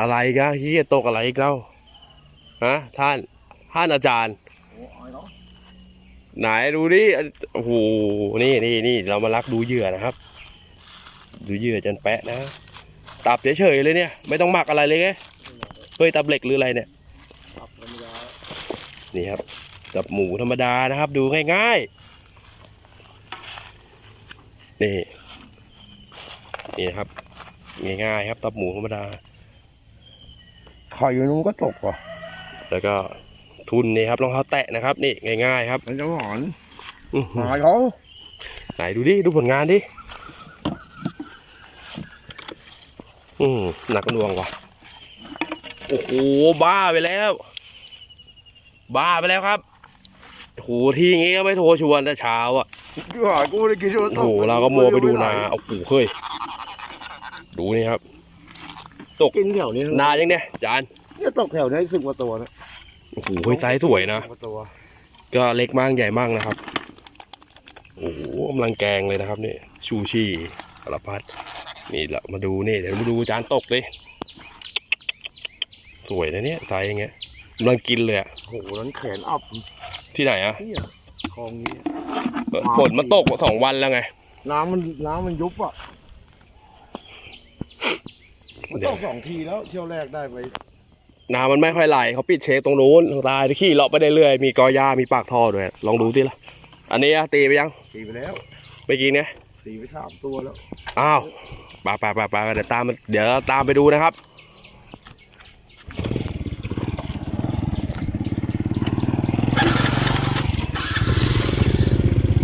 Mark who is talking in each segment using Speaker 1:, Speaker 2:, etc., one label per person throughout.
Speaker 1: อะไรกันขี้เกียจตกอะไรอีกแล้วฮะท่านท่านอาจารย์
Speaker 2: โอ้ยเนาะ
Speaker 1: ไหนดูดิโอ้โหนี่นี่นี่เรามาลักดูเหยื่อนะครับ ดูเหยื่อจันแปะนะตับเฉยๆเลยเนี่ย ไม่ต้องหมักอะไรเลยไงเฮ้ยตับเหล็กหรืออะไรเนี่ย
Speaker 2: ครับธรรมดา
Speaker 1: นี่ครับตับหมูธรรมดานะครับ ดูง่ายๆนี่นี่นะครับง่ายๆครับตับหมูธรรมดา
Speaker 2: ไข่อยู่นู้นก็ตกว่ะ
Speaker 1: แล้วก็ทุนนี่ครับรองเท้าแตะนะครับ นี่ง่าย ๆ ครับ
Speaker 2: มันจะหอน
Speaker 1: อื้อหือ
Speaker 2: หายเขา
Speaker 1: ไหนดูดิดูผลงานดิอืมหนักหน่วงว่ะโอ้โหบ้าไปแล้ว บ้าไปแล้วครับโอ้โหทีงี้ก็ไม่โทรชวนแต่เช้าอะ
Speaker 2: หายกูไม่ได้กินที่มันต
Speaker 1: โอ้
Speaker 2: ก
Speaker 1: โหเราก็มัวไปดูนาโอ้โหเฮ้ยดูนี่ครับ
Speaker 2: กินแถวนี้
Speaker 1: นายังเนี่ยจาน
Speaker 2: เนี่ยตกแถวนี้สิบกว่าตัวนะ
Speaker 1: โอ้โหเฮ้ยไซส์สวยนะ
Speaker 2: สิบกว่าตัว
Speaker 1: ก็เล็กมากใหญ่มากนะครับ โอ้โหกำลังแกงเลยนะครับนี่ชูชีสารพัดนี่เรามาดูนี่เดี๋ยวมาดูจานตกดิสวยนะเนี่ยไซส์อย่างเงี้ยกำลังกินเลยอะ
Speaker 2: โอ้โหนั้นแขนอับ
Speaker 1: ที่ไหนอะ
Speaker 2: เนี่ยคลองนี้
Speaker 1: ฝนมาตกสองวันแล้วไง
Speaker 2: น้ำมันน้ำมันยุบอะ มันตกสองทีแล้วเที่ยวแรกได้ไป
Speaker 1: น้ำมันไม่ค่อยไหลเขาปิดเช็คตรงนู้นตายขี่เลาะไปได้เรื่อยมีกอหญ้ามีปากท่อด้วยลองดูสิละอันนี้อะตีไปยัง
Speaker 2: ตีไปแล้ว
Speaker 1: เมื่อกี้เนี่ย
Speaker 2: ตีไปสามตัวแล้ว
Speaker 1: อ้าวไปไปไปไปเดี๋ยวตามมันเดี๋ยวตามไปดูนะครับ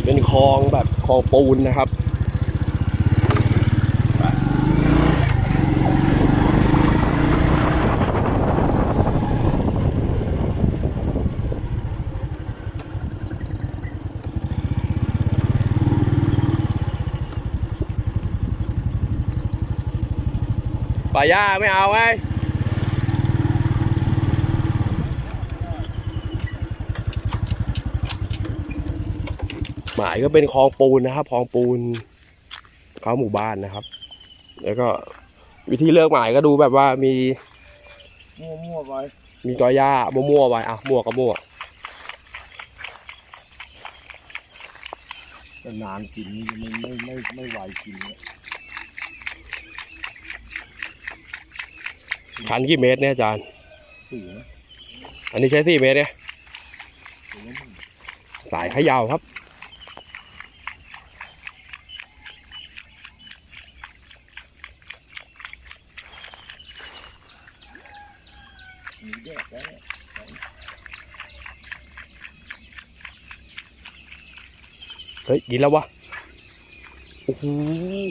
Speaker 1: เป็นคลองแบบคลองปูนนะครับ ป่าย่าไม่เอาไงหมายก็เป็นคลองปูนนะครับคลองปูนเขาหมู่บ้านนะครับ แล้วก็วิธีเลือกหมายก็ดูแบบว่ามี
Speaker 2: มั่วๆไป
Speaker 1: มีกอหญ้ามั่วๆไว้อะมั่วก็มั่ว
Speaker 2: แต่นานกินนี่ไม่ไม่ไม่ไม่ไหวกินเนี่ย
Speaker 1: คันกี่เมตรเนี่ยอาจารย์
Speaker 2: สี่นะ
Speaker 1: อันนี้ใช้สี่เมตรเนี่ย
Speaker 2: สา
Speaker 1: ยขยาวครับ
Speaker 2: มีแดกแล้วเฮ้
Speaker 1: ยกินแล้ววะโอ้โห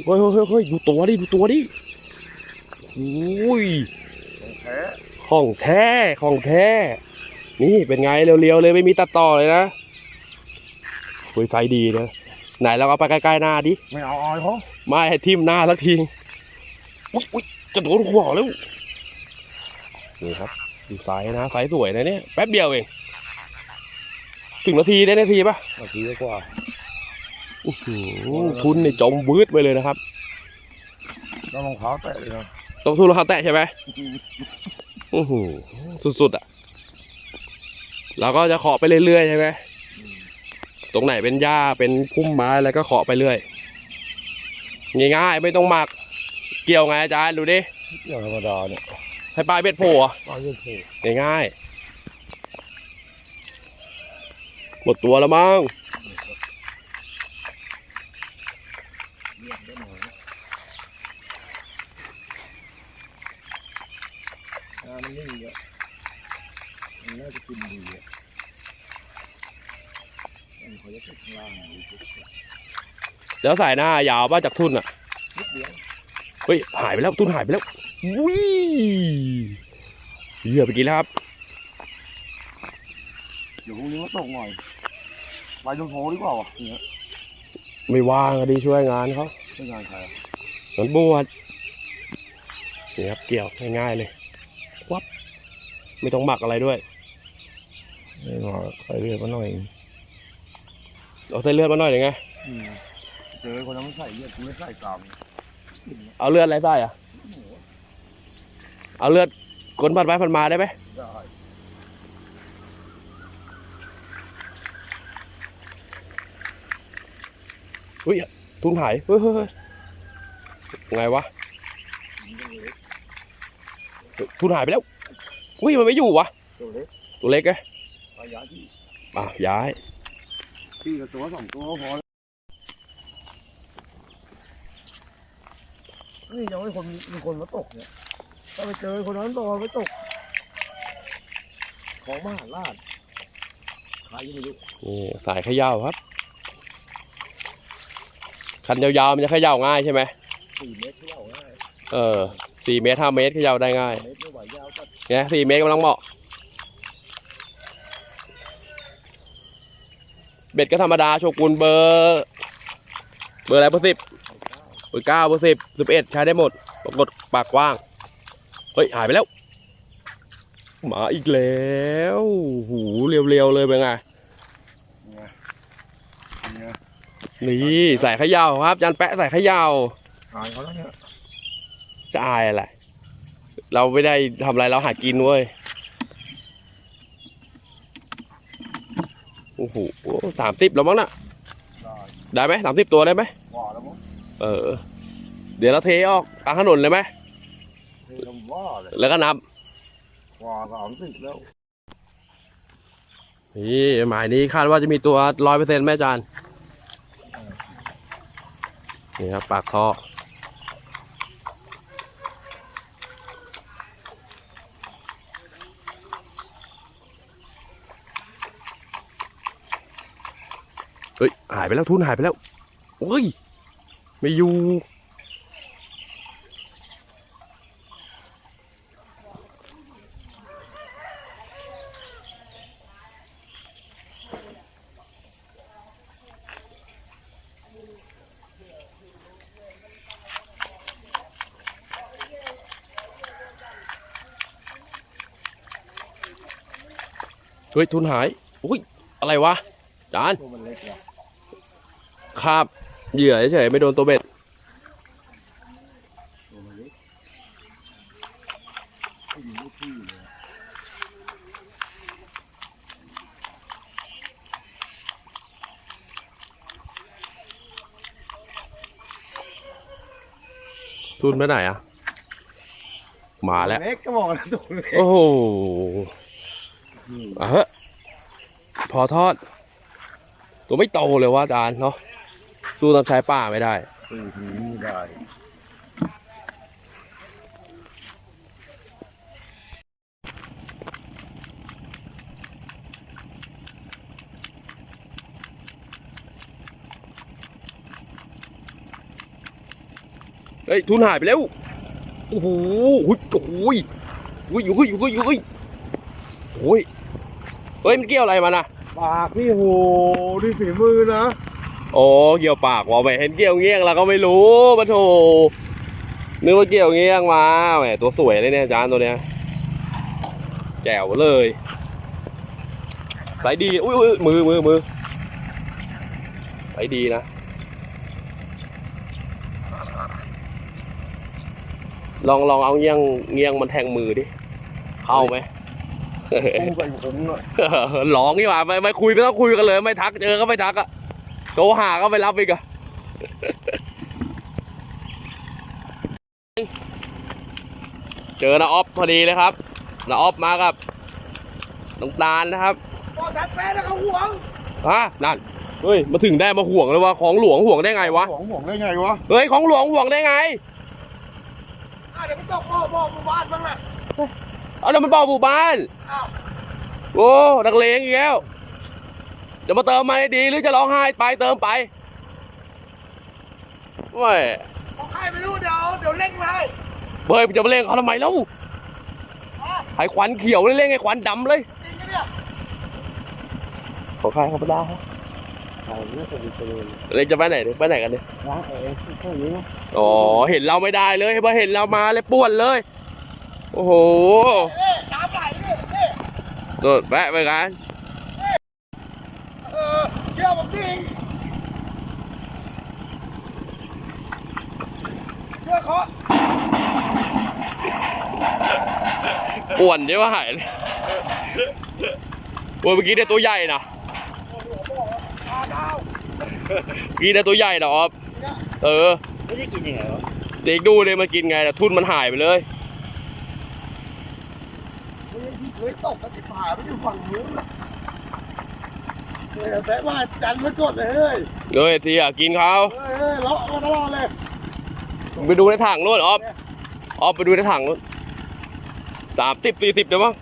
Speaker 1: เฮ้ยเฮ้ยเฮ้ยเฮ้ยดูตัวดิดูตัวดิโอ้ย
Speaker 2: ท้
Speaker 1: ของแท้ของแท้ นี่เป็นไงเรียวๆเลยไม่มีตัดต่อเลยนะคุยไฟดีนะไหนเราเอาไปใกล้ๆหน้าดิ
Speaker 2: ไม่เอาออยเขา
Speaker 1: ไม่ให้ทิมหน้าสักทีอุ๊ยอุ๊ยจะโดนหัวแล้วนี่ครับดูไซส์นะไซส์สวยนะเนี่ยแป๊บเดียวเองถึงนาทีได้นาทีปะ
Speaker 2: นาทีกว่า
Speaker 1: อื้อหือทุนนี่จมวืดไปเลยนะครับ
Speaker 2: ต้องรองเท้าแตะเลยนะ
Speaker 1: ต้องทุนรองเท้าแตะใช่ไหมอื้อหือสุดๆอะเราก็จะเคาะไปเรื่อยๆใช่ไหมตรงไหนเป็นหญ้าเป็นพุ่มไม้แล้วก็เคาะไปเรื่อยง่ายๆไม่ต้องหมัก เกี่ยวไงอาจารย์ดูดิ
Speaker 2: เกี่ยวธรรมดาเนี่ย
Speaker 1: ให้ปลายเบ็ดโผล่อะ
Speaker 2: ปลาเยื่อโผล่
Speaker 1: ง่ายๆหมดตัวแล้วมั้ง
Speaker 2: เรียบได้หน่อยนะอ่ามันนิ่งเยอะมันน่าจะกินดีอะมัน เขาจะติดข้างล่างดีที่สุด
Speaker 1: แล้วสายหน้ายาวป่ะจากทุนอะ
Speaker 2: นิดเดียว
Speaker 1: เฮ้ยหายไปแล้วทุนหายไปแล้ววิเหยื่อไปกินแล้วครับ
Speaker 2: เดี๋ยวพรุ่งนี้มาตกหน่อยไปตรงโถดีกว่าวะเนี่ย
Speaker 1: ไม่ว่างอะดีช่วยงานเขา
Speaker 2: ไม่งานใครอะ
Speaker 1: เหมือนบวชนี่ครับเกี่ยวง่ายๆเลยวับไม่ต้องหมักอะไรด้วย
Speaker 2: ไม่งอใครเรียกมาหน่อย
Speaker 1: เอาเส้นเลือดมาหน่อยหนึ่งไง
Speaker 2: อืมเจอคนนั้นมันใส่เลือดกูไม่ใส่ตาม
Speaker 1: เอาเลือดอะไรใส่อะเอาเลือดคนพันไปพันมาได้ไหม
Speaker 2: ได้
Speaker 1: ทุนหายเฮ้ยเฮ้ยเฮ้ยไงวะ
Speaker 2: มันเล็ก
Speaker 1: ทุนหายไปแล้วอุ้ยมันไม่อยู่วะ
Speaker 2: ตัวเล็ก
Speaker 1: ตัวเล็กไง
Speaker 2: ระยะที่
Speaker 1: อะย้าย
Speaker 2: ที่กับตัวสองตัวก็พอแล้วนี่ยังไม่คนมีคนมาตกเนี่ยถ้าไปเจอคนนั้นตัวไปตก ของมหาราชใครยังไม่รู้
Speaker 1: นี่สายเขย่าครับ คันยาวๆมันจะเขย่าง่ายใช่ไหม
Speaker 2: สี่เมตรเที่ยวง่าย
Speaker 1: เออสี่เมตรห้าเมตรเขย่าได้ง่าย
Speaker 2: เมตรไม่ไหวยาวก็
Speaker 1: เนี่ยสี่เมตรกำลังเหมาะ เบ็ดก็ธรรมดาโชกุนเบอร์เบอร์อะไรเบอร์สิบเบอร์เก้าเบอร์สิบสิบเอ็ดใช้ได้หมดปรากฏปากกว้าง เฮ้ย หายไปแล้ว มาอีกแล้วหูเรียวๆเลยเป็นไง
Speaker 2: เนี่ยเนี่ย
Speaker 1: นี่ใส่เขย่าครับจันแปะใส่เขย่า
Speaker 2: หายเขาแล้วเนี่ย
Speaker 1: จะอายอะไร เราไม่ได้ทำอะไรเราหากินเว้ย โอ้โหสามสิบแล้วมั้งน่ะ
Speaker 2: ได้
Speaker 1: ได้ไหมสามสิบตัวได้ไหม
Speaker 2: ว่าแล้วมั้ง
Speaker 1: เออ เดี๋ยวเราเทออกกลางถนนเลยไหม
Speaker 2: นี่ลำว่าเลย
Speaker 1: แล้วก็นับ
Speaker 2: ว่าสามสิบแล้ว
Speaker 1: นี่หมายนี้คาดว่าจะมีตัวร้อยเปอร์เซ็นต์แม่จานนี่ครับปากท่อเฮ้ย หายไปแล้วทุนหายไปแล้วโอ้ยไม่อยู่เฮ้ยทุนหาย อุ้ย อะไรวะจาน คาบเหยื่อเฉยๆไม่โดนตัวเบ็ด
Speaker 2: ตัวมันเล็กที่อยู่ที่เลย
Speaker 1: ทุนไปไหนอะมาแล้ว
Speaker 2: เล็กก็บอกแล้วตัวเล็ก
Speaker 1: โอ้โหอะเฮ้ยพอทอด ตัวไม่โตเลยว่าจานเนาะ สู้ตามชายป่าไม่ได้
Speaker 2: ตีทีนี้ได้
Speaker 1: เฮ้ยทุนหายไปแล้ว โอ้โหหุยโอ้โหยหุยหุยหุยหุยโอ้ยเฮ้ยมันเกี่ยวอะไรมานะ
Speaker 2: ปากนี่โหนี่ฝีมือนะ
Speaker 1: โอ้เกี่ยวปากวะไปเห็นเกี่ยวเงี้ยงเราก็ไม่รู้ปะโถนึกว่าเกี่ยวเงี้ยงมาแหมตัวสวยเลยเนี่ยจานตัวเนี้ยแจ๋วเลยใส่ดีอุ้ยอุ้ยมือมือมือใส่ดีนะลองลองเอาเงี้ยงเงี้ยงมันแทงมือดิเข้าไหม
Speaker 2: ปูใส่ผมหน่อย
Speaker 1: หลองนี่หว่าไม่ไม่คุยไม่ต้องคุยกันเลย ไม่ทักเจอก็ไม่ทักอะโทรหาก็ไม่รับอีกอะเจอนาออฟพอดีเลยครับนาออฟมากับน้องตาลนะครับ
Speaker 2: พอจัดแฟนแล้วเขาห่วง
Speaker 1: ฮะนั่นเฮ้ยมาถึงได้มาห่วงเลยว่าของหลวงห่วงได้ไงวะ
Speaker 2: ห่วงห่วงได้ไงวะ
Speaker 1: เฮ้ยของหลวงห่วงได้ไง
Speaker 2: อะเดี๋ยวไปตกบ่อบ่อหมู่บ้านบ้างนะ
Speaker 1: เอาเดี๋ยวมันบอกหมู่บ้าน
Speaker 2: อ้าว
Speaker 1: โอ้นักเลงอีกแล้ว จะมาเติมมาให้ดีหรือจะร้องไห้ไปเติมไปไม่
Speaker 2: ของใครไม่รู้เดี๋ยวเดี๋ยวเล่งมาให้
Speaker 1: เฮ้ยจะมาเล่นเขาทำไมเล่า
Speaker 2: อะ
Speaker 1: ไอ้ควันเขียวเลยเล่นไอ้ควันดำเลย
Speaker 2: จริงนะเนี่ย
Speaker 1: ของใครธรรมดา
Speaker 2: ใช่เนี่ยจะดีไปเลย
Speaker 1: เลยจะไปไหนเนี่ยไปไหนกันเนี่ย
Speaker 2: ล้างแอร์แค่นี้นะ
Speaker 1: อ๋อเห็นเราไม่ได้เลยพอเห็นเรามาเลยป่วนเลย โอ้โห
Speaker 2: เอ๊ะน้ำไหลนี่เอ๊ะ
Speaker 1: โดดแวะไปกัน
Speaker 2: เออเชื่อผมจริงช่วยเคาะ
Speaker 1: อ้วนใช่ไหมหายเลยโอ้ยเมื่อกี้ได้ตัวใหญ่นะเมื่อกี้ได้ตัวใหญ่นะออฟเออ
Speaker 2: ไม่ได้กินยังไงวะ
Speaker 1: เด็กดูเลยมากินไงแต่ทุนมันหายไปเลย
Speaker 2: ไม่ได้ที่เคยตกกระติบหายไปอยู่ฝั่งนู้นนะเฮ้ยแต่ว่าจันไม่กดเลยเฮ้ย
Speaker 1: เฮ้ยทีอะกินเขา
Speaker 2: เฮ้ยเฮ้ยเลาะมาตลอดเลย
Speaker 1: ไปดูในถังนู่นออฟออฟไปดูในถังนู่น สามสิบสี่สิบเดี๋ยวมั้ง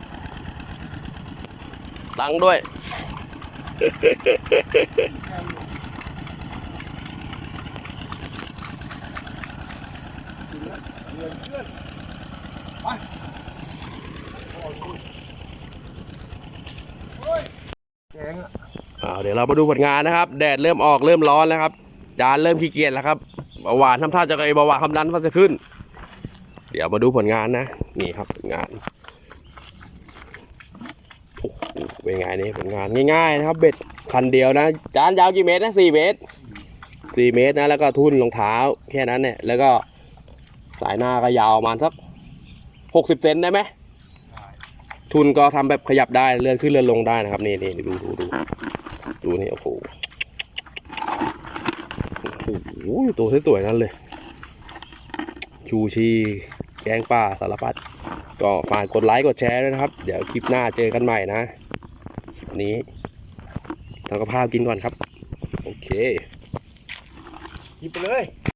Speaker 1: ตังด้วย
Speaker 2: เฮ้ยแกงอะ
Speaker 1: เดี๋ยวเรามาดูผลงานนะครับ แดดเริ่มออกเริ่มร้อนแล้วครับ จานเริ่มขี้เกียจแล้วครับเบาหวานทำท่าจะไอเบาหวานความดันมันจะขึ้น ดี๋ยวมาดูผลงานนะ นี่ครับผลงานโอ้โหเป็นไงนี่ผลงานง่ายๆนะครับ เบ็ดคันเดียวนะ จานยาวกี่เมตรนะสี่เมตรสี่เมตรนะแล้วก็ทุ่นรองเท้าแค่นั้นเนี่ยแล้วก็สายหน้าก็ยาวประมาณสักหกสิบเซนได้ไหมทุนก็ทำแบบขยับได้เลื่อนขึ้นเลื่อนลงได้นะครับนี่นี่ดูดูดูดูนี่โอ้โหโอ้โหตัวสวยๆนั้นเลย ชูชี แกงป่าสารพัดก็ฝากกดไลค์กดแชร์ด้วยนะครับ เดี๋ยวคลิปหน้าเจอกันใหม่นะคลิปนี้ทำกับข้าวกินก่อนครับ โอเค
Speaker 2: หยิบไปเลย